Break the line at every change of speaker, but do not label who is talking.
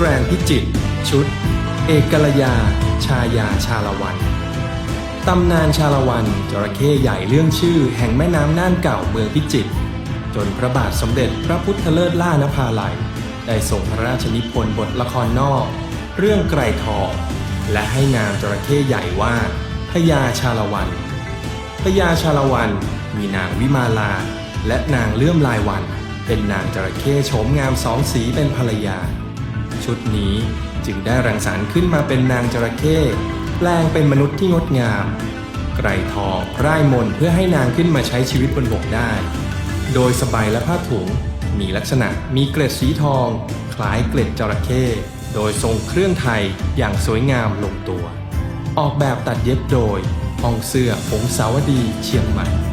แกรนพิจิตรชุด เอกกัลยา ชายาชาละวัน ตำนานชาละวันจระเข้ใหญ่เรื่องชื่อแห่งแม่น้ำน่านเก่าเมืองพิจิตรจนพระบาทสมเด็จพระพุทธเลิศล่านภาลัย ได้ส่งพระราชนิพนธ์บทละครนอก เรื่องไกรทองและให้นามจระเข้ใหญ่ว่าพญาชาละวันพญาชาละวันมีนางวิมาลา และนางเลื่อมลายวัน เป็นนางจระเข้โฉมงามสองสีเป็นภรรยา ชุดนี้จึงได้รังสรรค์ขึ้นมาเป็นนางจระเข้แปลงเป็นมนุษย์ที่งดงาม ไกรทองร่ายมนเพื่อให้นางขึ้นมาใช้ชีวิตบนบกได้ โดยสบายและผ้าถุงมีลักษณะมีเกล็ดสีทอง คล้ายเกล็ดจระเข้โดยทรงเครื่องไทยอย่างสวยงามลงตัว ออกแบบตัดเย็บโดยห้องเสื้อผงสาวดีเชียงใหม่